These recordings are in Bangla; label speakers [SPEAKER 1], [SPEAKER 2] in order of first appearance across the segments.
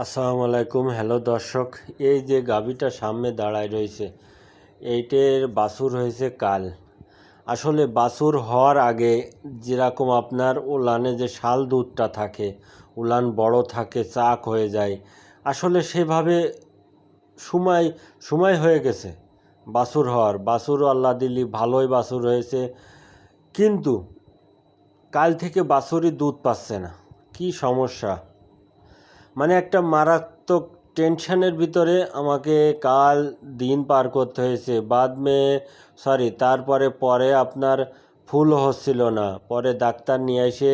[SPEAKER 1] আসসালামু আলাইকুম। হ্যালো দর্শক, এই যে গাভীটা সামনে দাঁড়ায় রয়েছে, এইটের বাছুর হয়েছে কাল। আসলে বাছুর হওয়ার আগে যেরকম আপনার উলানে যে শাল দুধটা থাকে, উলান বড় থাকে, চাক হয়ে যায়, আসলে সেভাবে সময় সময় হয়ে গেছে বাছুর হওয়ার। বাছুর আল্লাহ দিলি, ভালোই বাছুর হয়েছে, কিন্তু কাল থেকে বাছুরই দুধ পাচ্ছে না। কি সমস্যা? মানে একটা মারাত্মক টেনশনের ভিতরে আমাকে কাল দিন পার করতে হয়েছে। বাদ মে সরি তারপরে পরে আপনার ফুল হচ্ছিল না। পরে ডাক্তার নিয়ে এসে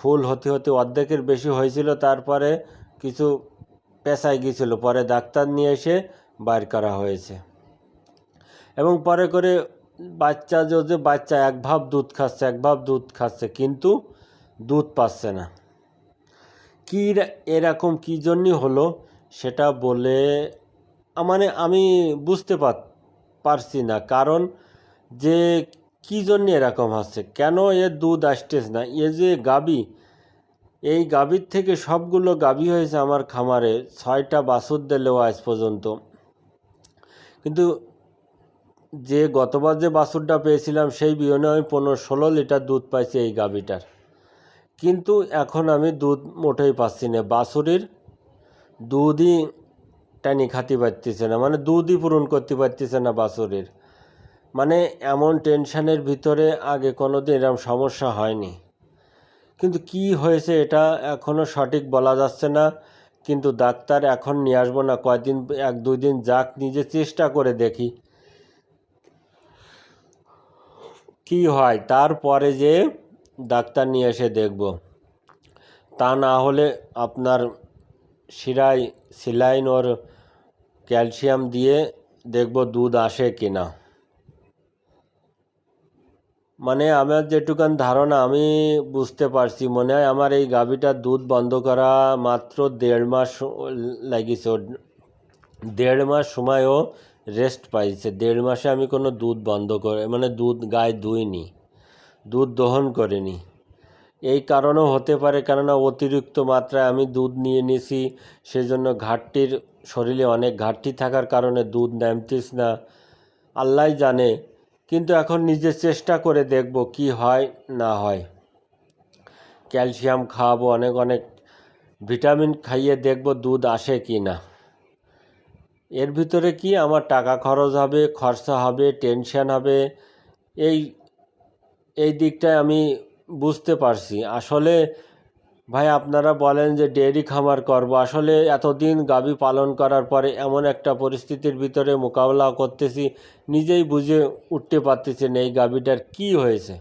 [SPEAKER 1] ফুল হতে হতে অর্ধেকের বেশি হয়েছিল, তারপরে কিছু পেশায় গিয়েছিল। পরে ডাক্তার নিয়ে এসে বাইর করা হয়েছে। এবং পরে করে বাচ্চা যদি বাচ্চা, এক ভাব দুধ খাচ্ছে, এক ভাব দুধ খাচ্ছে, কিন্তু দুধ পাচ্ছে না। কী এরকম কী জন্যই হলো সেটা বলে মানে আমি বুঝতে পার, পারছি না। কারণ যে কী জন্য এরকম হচ্ছে? কেন এর দুধ আসতেছে না? এ যে গাবি, এই গাভীর থেকে সবগুলো গাভী হয়েছে আমার খামারে। ছয়টা বাছুর দিলেও আজ পর্যন্ত। কিন্তু যে গতবার যে বাছুরটা পেয়েছিলাম, সেই বিহনে আমি পনেরো ষোলো লিটার দুধ পাইছি এই গাভীটার কিন্তু এখন আমি দুধ মোটেই পাচ্ছি না। বাছুরির দুধই টানি খাতে পারতেছে না মানে দুধই পূরণ করতে পারতেছে না বাছুরির। মানে এমন টেনশানের ভিতরে আগে কোনো দিন এরকম সমস্যা হয়নি। কিন্তু কি হয়েছে এটা এখনও সঠিক বলা যাচ্ছে না, কিন্তু ডাক্তার এখন নিয়ে আসব না, কয়দিন, এক দুই দিন যাক, নিজে চেষ্টা করে দেখি। কি হয়, তারপরে যে ডাক্তার নিয়ে এসে দেখব। তা না হলে আপনার শিরায় সিলাইন ওর ক্যালসিয়াম দিয়ে দেখব দুধ আসে কি না। মানে আমার যেটুকান ধারণা আমি বুঝতে পারছি, মনে হয় আমার এই গাভীটার দুধ বন্ধ করা মাত্র দেড় মাস লাগিয়েছে। দেড় মাস সময়ও রেস্ট পাইছে। দেড় মাসে আমি কোনো দুধ বন্ধ করে মানে দুধ গায়ে দুইনি দুধ দহন করিনি। এই কারণেও হতে পারে কেননা অতিরিক্ত মাত্রায় আমি দুধ নিয়ে নিয়েছি সেজন্য ঘাটতির শরীরে অনেক ঘাটতি থাকার কারণে দুধ নামতিস না। আল্লাহ জানে, কিন্তু এখন নিজে চেষ্টা করে দেখব কি হয়, না হয়। ক্যালসিয়াম খাওয়াবো, অনেক অনেক ভিটামিন খাইয়ে দেখব দুধ আসে কি না। এর ভিতরে কি আমার টাকা খরচ হবে, খরচা হবে, টেনশন হবে, এই এই দিকটায় আমি বুঝতে পারছি। আসলে ভাই, আপনারা বলেন যে ডেয়ারি খামার করব। আসলে এতদিন গাবি পালন করার পরে এমন একটা পরিস্থিতির ভিতরে মোকাবেলা করতেছি, নিজেই বুঝে উঠতে পারতেছি না এই গাভীটার কি হয়েছে।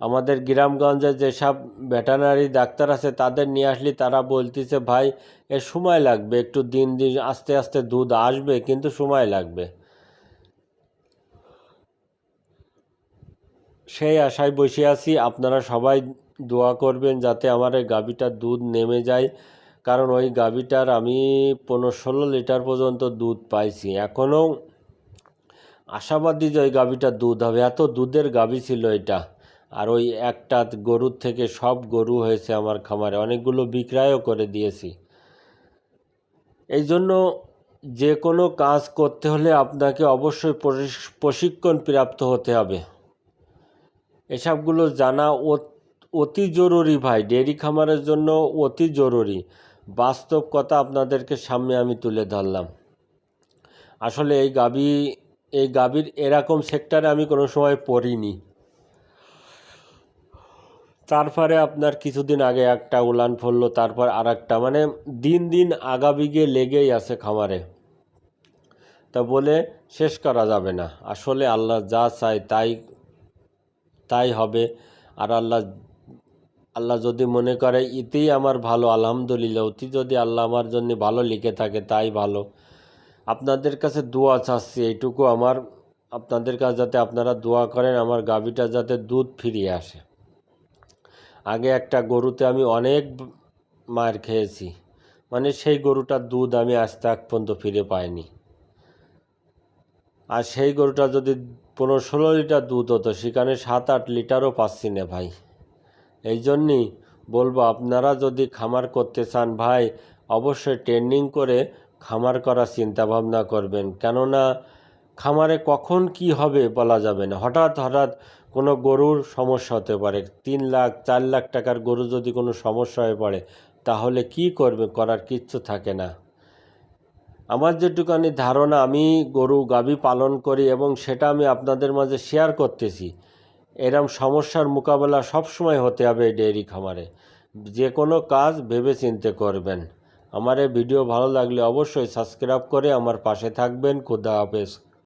[SPEAKER 1] আমাদের গ্রামগঞ্জে যেসব ভেটেনারি ডাক্তার আছে, তাদের নিয়ে আসলে তারা বলতেছে, ভাই এর সময় লাগবে, একটু দিন দিন আস্তে আস্তে দুধ আসবে, কিন্তু সময় লাগবে। সেই আশায় বসে আছি, আপনারা সবাই দোয়া করবেন যাতে আমার এই গাভীটার দুধ নেমে যায়। কারণ ওই গাভীটার আমি পনেরো ষোলো লিটার পর্যন্ত দুধ পাইছি। এখনও আশাবাদী যে ওই গাভীটার দুধ হবে। এত দুধের গাভী ছিল এটা। আর ওই একটা গরুর থেকে সব গরু হয়েছে আমার খামারে। অনেকগুলো বিক্রয়ও করে দিয়েছি। এই জন্য যে কোনো কাজ করতে হলে আপনাকে অবশ্যই প্রশিক্ষণ প্রাপ্ত হতে হবে। এসবগুলো জানা অত- জরুরি ভাই। ডেয়ারি খামারের জন্য অতি জরুরি। বাস্তব কথা আপনাদেরকে সামনে আমি তুলে ধরলাম। আসলে এই গাবি, এই গাবির এরকম সেক্টরে আমি কোনো সময় পড়িনি। তারপরে আপনার কিছুদিন আগে একটা উলান ফললো তারপর আর একটা মানে দিন দিন আগাবিগে লেগেই আছে খামারে। তা বলে শেষ করা যাবে না। আসলে আল্লাহ যা চায় তাই তাই হবে। আর আল্লাহ আল্লাহ যদি মনে করে, ইতেই আমার ভালো, আলহামদুলিল্লাহ, অতি যদি আল্লাহ আমার জন্য ভালো লিখে থাকে, তাই ভালো। আপনাদের কাছে দোয়া চাচ্ছি, এইটুকু আমার, আপনাদের কাছে যাতে আপনারা দোয়া করেন, আমার গাভীটা যাতে দুধ ফিরিয়ে আসে। আগে একটা গরুতে আমি অনেক মার খেয়েছি মানে সেই গরুটার দুধ আমি আজ তাক পর্যন্ত ফিরে পাইনি। আর সেই গরুটা যদি পনেরো ষোলো লিটার দুধ হতো, সেখানে সাত আট লিটারও পাচ্ছি না ভাই। এই জন্যই বলব, আপনারা যদি খামার করতে চান ভাই, অবশ্যই ট্রেনিং করে খামার করার চিন্তা ভাবনা করবেন। কেননা খামারে কখন কি হবে বলা যাবে না। হঠাৎ হঠাৎ কোনো গরুর সমস্যা হতে পারে। তিন লাখ, চার লাখ টাকার গরু যদি কোনো সমস্যা হয়ে পড়ে, তাহলে কি করবে? করার কিচ্ছু থাকে না। আমার যেটুকানি ধারণা, আমি গরু, গাভী পালন করি এবং সেটা আমি আপনাদের মাঝে শেয়ার করতেছি। এরম সমস্যার মোকাবেলা সবসময় হতে হবে ডেয়ারি খামারে। যে কোনো কাজ ভেবে চিনতে করবেন। আমার এই ভিডিও ভালো লাগলে অবশ্যই সাবস্ক্রাইব করে আমার পাশে থাকবেন। খুদা হাফেজ।